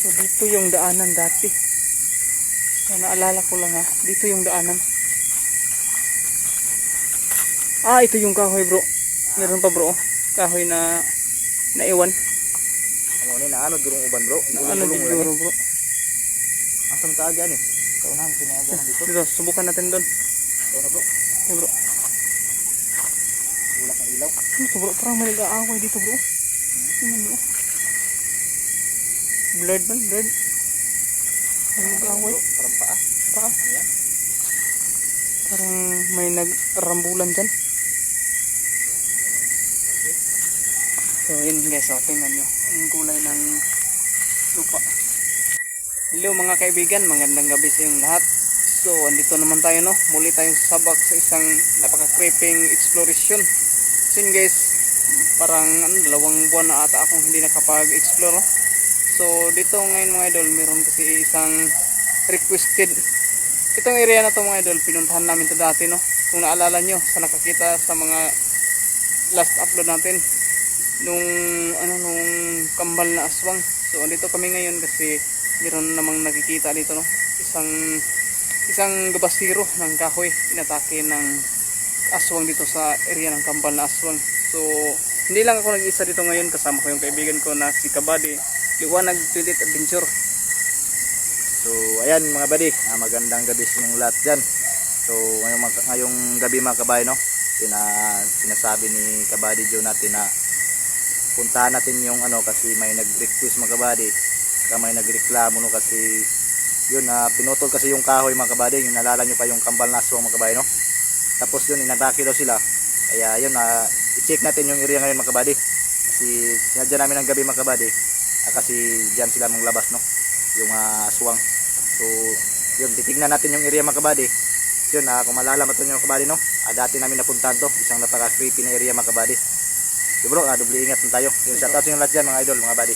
So dito yung daanan dati. So, naalala ko lang ha. Dito yung daanan. Ah, ito yung kahoy bro. Meron pa bro. Kahoy na naiwan. Amo ni na ano durong uban bro. Na ano siguro bro. Asam ka agyan eh. Kau na sini agyan dito. Dito, subukan natin doon. Kau na bro. Okay bro. Wala kang ilaw. Ano to bro? Parang may nag-aaway dito bro. Tingnan mo. Blurred man, blurred. May nag-aaway. Bro, parang paa. Pa. Ano yan? Parang may nagrambulan dyan. So yun guys, so, tingnan nyo. Ang kulay ng lupa. Hello mga kaibigan, magandang gabi sa inyong lahat. So andito naman tayo no, muli tayong sabak sa isang napaka-creeping exploration. So yun guys, parang ano, dalawang buwan na ata akong hindi nakapag-explore. no. So dito ngayon mga idol, meron kasi isang requested itong area na to mga idol, pinuntahan namin to dati no. Kung naalala nyo, sa nakakita sa mga last upload natin nung ano nung kambal na aswang. So andito kami ngayon kasi meron namang nakikita dito no. Isang isang gabasiro ng kahoy inatake ng aswang dito sa area ng kambal na aswang. So hindi lang ako nag-isa dito ngayon kasama ko yung kaibigan ko na si Kabady. Liwanag 28 Adventure. So ayan mga buddy, ah, magandang gabi sa inyong lahat dyan. So ngayong, ngayong gabi mga kabahay no, sina, sinasabi ni Kabady Joe natin na puntahan natin yung ano kasi may nag-request mga kabady. Saka may nagreklamo no kasi yun na pinutol kasi yung kahoy mga kabady, yung nalala nyo pa yung kambal na aswang mga kabahay no. Tapos yun inatake daw sila. Kaya yun na i-check natin yung area ngayon mga kabady. Kasi sinadya namin ng gabi mga kabady. Ah, kasi diyan sila manglabas no yung ah, aswang. So, yun, titignan natin yung area mga kabady. Yun, ah, kung malala mo ito yung kabady, no? Ah, dati namin napuntahan to, isang napaka-creepy na area mga kabady. So bro, ah, doble ingat na tayo. Yung shoutout sa yung lahat dyan mga idol, mga buddy.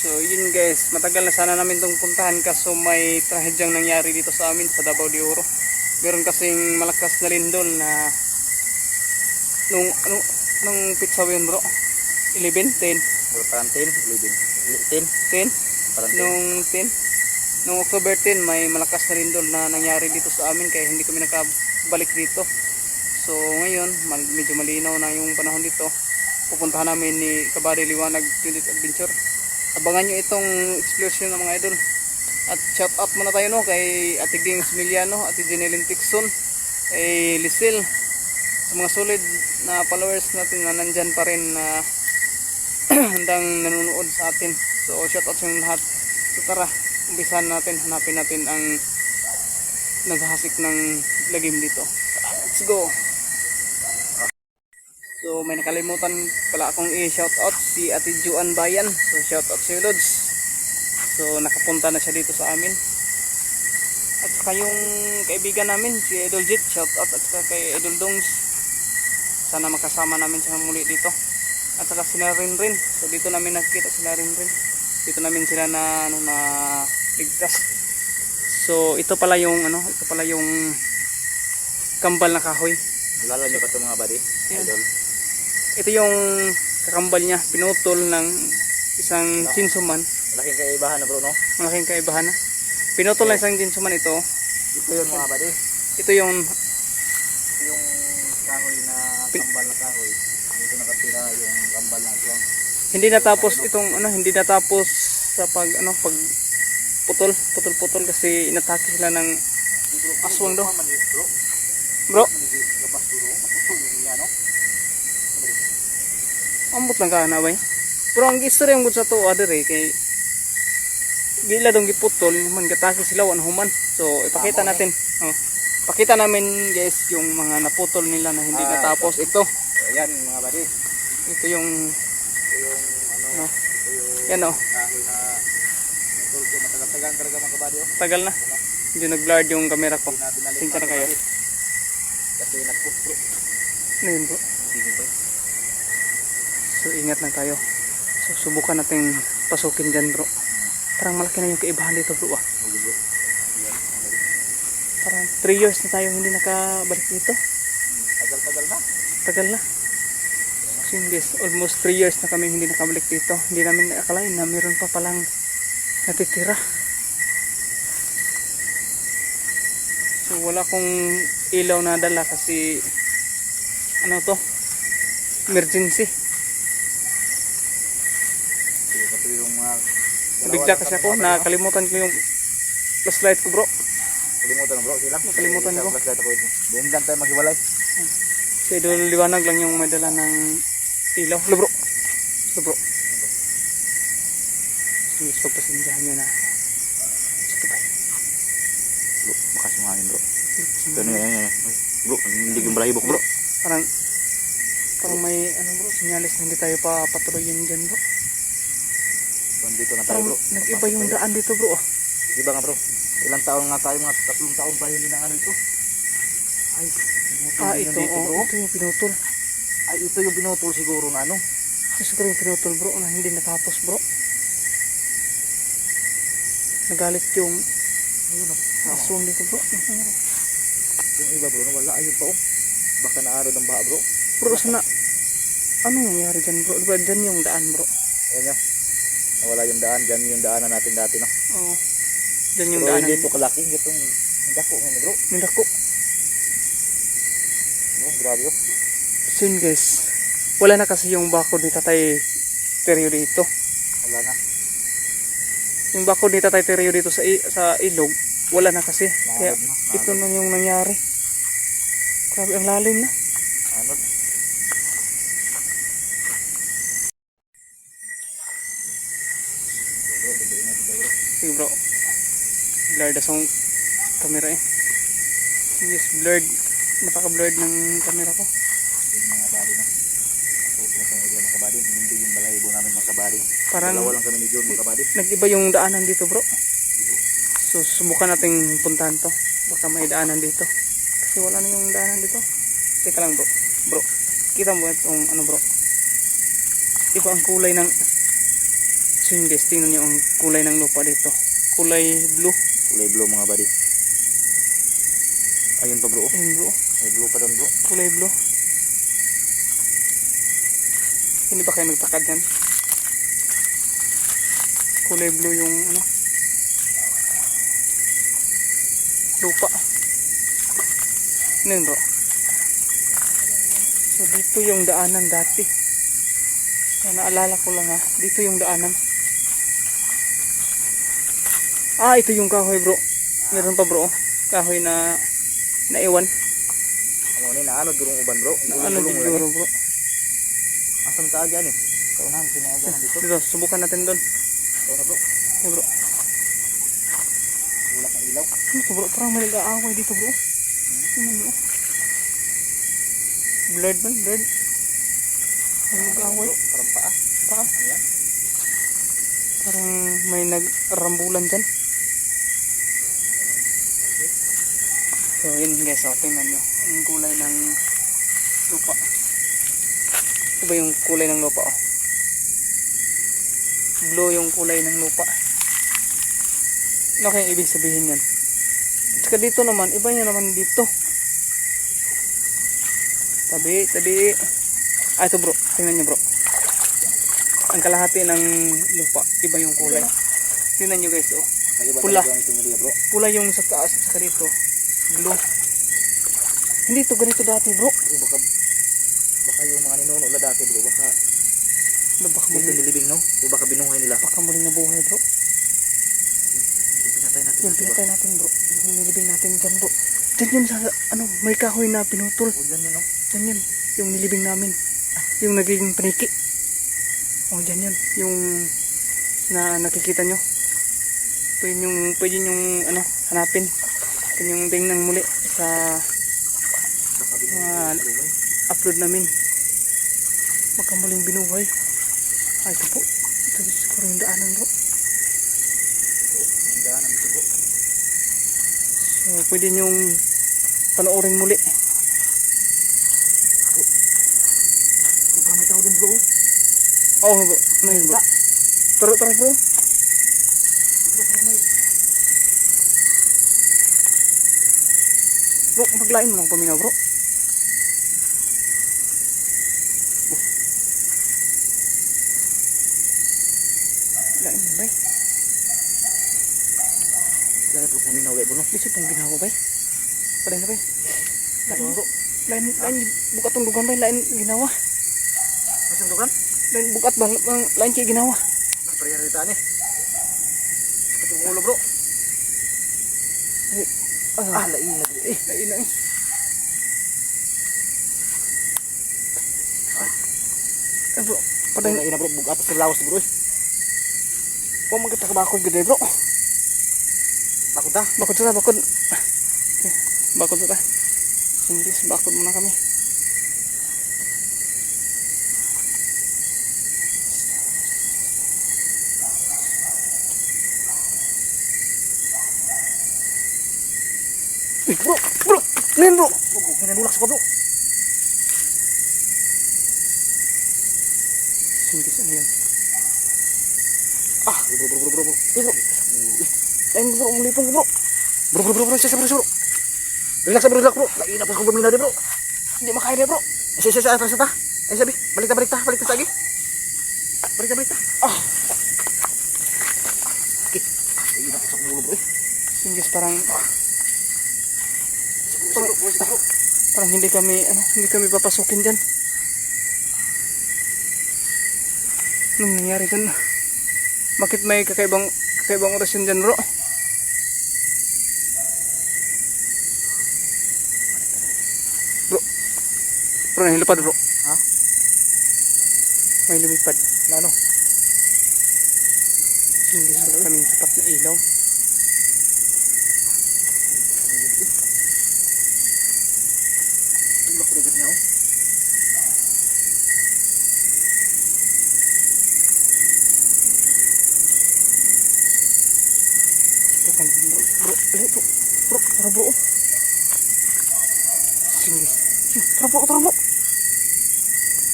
So yun guys, matagal na sana namin itong puntahan kaso may trahedyang nangyari dito sa amin sa Davao de Oro. Meron kasing malakas na lindol na nung ano nung pizza yun bro? 11, 10, Bro, parang 10, 11, 10, 10, parang 10. nung 10. Nung October 10 may malakas na lindol na nangyari dito sa amin kaya hindi kami nakabalik dito. So ngayon, medyo malinaw na yung panahon dito. Pupuntahan namin ni Kabady Liwanag 20 Adventure. Abangan nyo itong explosion ng mga idol. At shout out muna tayo no kay Ate Gings Miliano, Ate Jeneline Tixon, kay Lisil, sa mga solid na followers natin na nandyan pa rin na handang nanonood sa atin. So shout out sa lahat. So tara, umpisahan natin, hanapin natin ang naghahasik ng lagim dito. Let's go! So may nakalimutan pala akong i-shout out si Ate Juan Bayan. So shout out sa iyo, Lods. So nakapunta na siya dito sa amin. At saka yung kaibigan namin si Idol Jit, shout out at saka kay Idol Dongs. Sana makasama namin siya muli dito. At saka sila rin rin. So dito namin nakita sila rin rin. Dito namin sila na ano na ligtas. So ito pala yung ano, ito pala yung kambal na kahoy. Lala nyo pa ito mga buddy, idol. ito yung kakambal niya pinutol ng isang chinsuman Malaking kaibahan na bro, no? malaking kaibahan na pinutol ng isang chinsuman ito Ito yun mga buddy. ito yung yung kambal na aswang. hindi natapos itong ano hindi natapos sa pag ano pag putol putol putol kasi inatake sila ng aswang daw Bro, ambot lang ka na ba eh? pero ang istorya yung sa to other eh kay gila dong giputol man gatake sila wan human so ipakita Tama, natin oh pakita namin guys yung mga naputol nila na hindi Ah, natapos ito So, ayan mga buddy. Ito yung Ito yung ano, No. ito yung yan oh kahoy na. Matagal-tagal talaga mga kabady, oh. tagal na hindi nag-blurred yung camera ko Hindi na kayo. Kasi nag-push bro. ano yun ba? so ingat lang tayo so subukan natin pasukin dyan bro parang malaki na yung kaibahan dito bro ah parang 3 years na tayo hindi nakabalik dito Tagal-tagal na. tagal na so yun guys almost 3 years na kami hindi nakabalik dito hindi namin akalain na meron pa palang natitira. So wala kong ilaw na dala kasi ano to emergency. Sige, kasi ako, nakalimutan ko yung flashlight ko bro. Kalimutan bro, sige lang. Nakalimutan ko. Flashlight ako ito. Diyan lang tayo maghiwalay. Si Idol Liwanag lang yung may dala ng ilaw. Lo bro. Lo bro. Sige, so pasensyahan nyo na. Sige ba? Bro, makas mo hangin bro. Ito na yan, yan, Bro, hindi yung balahibo ko bro. Parang parang may ano bro, sinyalis na hindi tayo papatuloyin dyan bro. Dito na tayo bro. nag-iba yung daan dito bro. ah. Iba nga bro. Ilang taon nga tayo, mga tatlong taon pa hindi na ano ito. Ay, Ah, ito, dito, oh, bro. ito yung pinutol. Ay, ito yung pinutol siguro na ano. Ito siguro yung pinutol bro na hindi natapos bro. Nagalit yung Ayun oh. aswang dito bro. Yung iba bro, nawala. Ayun pa oh. Baka naaro ng baha bro. Bro, sana ano nangyari dyan bro? Diba dyan yung daan bro? Ayan nyo. Nawala yung daan. Diyan yung daanan natin dati no. Oo. Dyan yung Pero daan. hindi ito kalaki. Itong dako ngayon bro. Nilako. No, grabe oh. So yun guys, wala na kasi yung bako ni Tatay Teryo dito. Wala na. Yung bako ni Tatay Teryo dito sa, sa ilog, wala na kasi. Kaya Naanod na. ito na yung nangyari. Grabe, ang lalim na. Anod. Sige bro, blurred asong camera eh. Yes, blurred. Napaka-blurred ng camera ko. Yung mga body na. So, kung sa area mga kabady, hindi yung kabady. Parang Dalawa lang kami ni John mga kabady. nag-iba yung daanan dito bro. So subukan nating puntahan to. Baka may daanan dito. Kasi wala na yung daanan dito. Teka lang bro. Bro, kita mo itong ano bro. Iba ang kulay ng So yun guys, tingnan nyo ang kulay ng lupa dito. Kulay blue. Kulay blue mga kabady. Ayun pa bro. Ayun bro. May blue pa doon bro. Kulay blue. Hindi ba kayo nagtakad yan? Kulay blue yung ano? Lupa. Ano yun bro? So dito yung daanan dati. So, naalala ko lang ha. Dito yung daanan. Ah, ito yung kahoy bro. Meron pa bro. Kahoy na naiwan. Ano ni naano durong uban bro. Na ano Gulong-gulong siguro lang. bro. Asan ka agyan eh? Kaunahan sinaagyan dito. Dito, subukan natin doon. Ito na bro. Hey bro. Wala kang ilaw. Ano to bro? Parang may nag-aaway dito bro. Tingnan mo. Blurred man, blurred. May nag-aaway. Parang paa. Pa. Ano yan? Parang may nagrambulan dyan. So yun guys, so, tingnan nyo. Ang kulay ng lupa. Ito ba yung kulay ng lupa oh? Blue yung kulay ng lupa. Ano kayang ibig sabihin yan? Tsaka dito naman, iba niya naman dito. Tabi, tabi. Ah, ito bro. Tingnan nyo bro. Ang kalahati ng lupa, iba yung kulay. Tingnan nyo guys, oh. Pula. Pula yung sa taas, sa dito. Blue. Hindi to ganito dati bro. Baka baka yung mga ninuno na dati bro, baka Ano, baka nilibing no? O baka binuhay nila. baka muli na buhay bro. Pinatay natin Yung diba? pinatay natin bro. Yung nilibing natin dyan bro. Dyan yun sa, ano, may kahoy na pinutol. O dyan yun no? Dyan yun. Yung nilibing namin. Yung naging paniki. O, dyan yun. Yung na nakikita nyo. Pwede yung, pwede yung, ano, hanapin. Pwede yung tingnan muli sa. Binuhay. upload namin. Magkamuling binuhay. Ay, ito po. Ito siguro yung daanan bro. Ang daanan dito bro. So, pwede nyong panoorin muli. Baka may tao din bro. Oo, oh, bro. Ano bro? Tara, tara bro. May Bro, maglain mo lang paminaw bro. Lain mo ba? Dahil bro, kuminaw kayo bro. Lisod pong ginawa bay. Paday na bay. Lain Bro, lain lain bukat tong dugan bay lain ginawa. masang dukan? Lain bukat ba lang- lain kay ginawa. Napriyaritaan eh. Sakit yung ulo bro. Ay, ah, Ah, lain na bro. Eh, lain na eh. Eh bro, paday na. bro. Bugat sa lawas bro eh. Wa man kita kabakod gid bro. Takot ta. Bakod sa bakod. Okay, bakod sa ta. Singlis, bakod muna kami. Eh, bro, bro, nen bro. Pinanulak sa ko bro. Singlis ano yan? Ah, bro bro bro bro bro. Eh bro, lain bro, mulipong bro. Bro bro bro bro, sisa bro, sisa bro. Relax bro, relax bro. Pa kung bumina di bro. Hindi makaya na bro. Isa isa isa atras na ta. Ay sabi, balik ta balik ta, balik ta sagi. Balik ta balik ta. Ah, Okay. Lain na pa sa ulo bro eh. Singlis parang sisa bro. parang hindi kami ano, hindi kami papasukin diyan. Anong nangyari dyan? Bakit may kakaibang kakaibang orasyon dyan, bro? Bro, bro, nahilipad, bro. Ha? May lumipad. Na ano? Hindi sa kaming sapat na ilaw. Ulok na ganyan oh. Bukan, bro. Bro, ali, bro. Bro, tara, bro. Singlis. Yun, Tara, bro, tara, bro. Tara, bro, may tao, bro.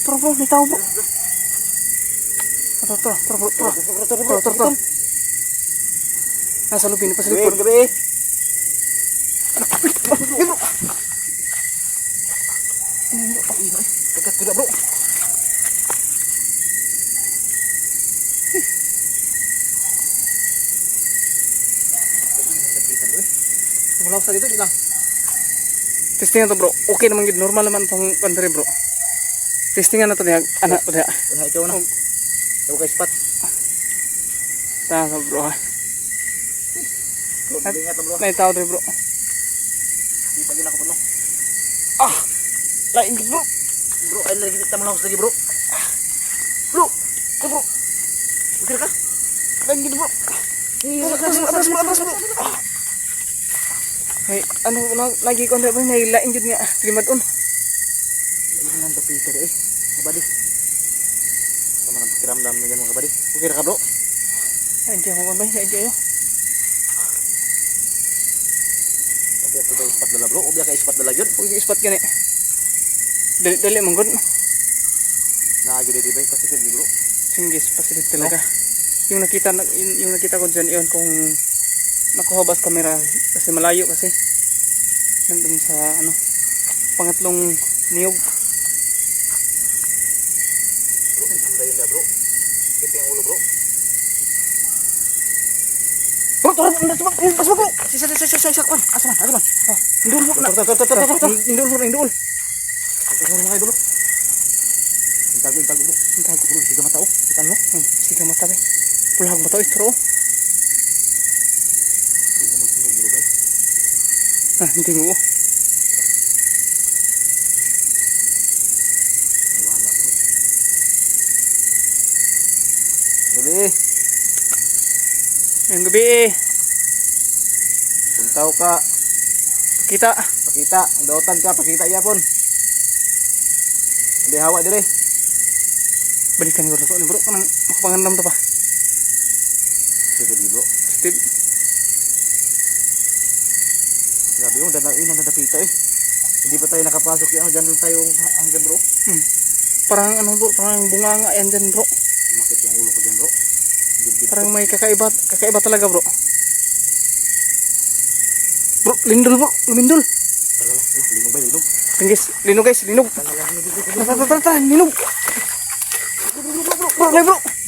Tara, tara, tara, bro, tara. Tara, tara, Tara, tara, tara. Nasa lupin, pa sa Gabi, likod. gabi. Eh, bro. Dekat tidak bro. Wala sa dito lang. Testingan to, bro. Okay naman, gid. normal naman tong country, bro. Testingan na to niya. Anak to niya. Wala ikaw na. Oh. Ikaw kay spot. Tama, bro. Bro, At- ingat bro. May tao rin, bro. Di pagi na ako no. Ah! Lain, gid, bro. Bro, ay lagi kita mo bro. Bro! Eh, bro. Okay ka? Lain, gid, bro. Atas bro, atas bro, atas bro. Ay, ano, na- lagi ko na ba, may lain gid nga. Trimad on. Ayun nang tapita eh. Kabadi. Sama nang pakiramdam mo yan mga kabadi. Okay ra ka bro? Hindi ako ba, lain kayo. Okay, ako kay spot dala bro. Ubiya kay spot dala yun. Huwag spot gani. Dali, dali, manggod. Naagi di ba? Pasikid bro. Singgis, pasilid talaga. Yung nakita, na- yung, yung nakita ko dyan, yun, kung nakuhabas kamera, kasi malayo kasi. Nandun sa, ano, pangatlong niyog. Bro, ang dayon na bro. Kita yung ulo bro. Bro, tara, ndas bro, ndas bro. Sisa, sisa, sisa, sisa, kwan. Asa man, asa man. Ah, indul bro, na. Tar, tar, tar, tar, tar, tar. Indul bro, indul. Ito mo mga idol. Intago, intago bro. Intago bro, siga mata oh. Kita mo? Hmm, sige mata be. Pulag ba to, istro? Guys. Ah, hindi mo. May wala bro. Gabi, Gabi eh. puntaw ka. Kita. Pakita, ang dautan ka, pakita yapon. Hindi hawa dire. Balikan ko na to, bro. Kanang makapangandam to pa. Sige di bro. Steve. Grabe yung dala ina na dapita eh. Hindi pa tayo nakapasok yan. Diyan lang tayo hanggang bro. Hmm. Parang ano bro, parang bunganga yan dyan bro. Makit yung ulo ko dyan bro. Dibdib Parang may kakaiba, kakaiba talaga bro. Bro, lindol bro, lumindol. Tara tara, linog ba, linog? Tingis, linog guys, linog. Tara, tara, tara, linog. Bro, bro, bro, bro, bro, bro.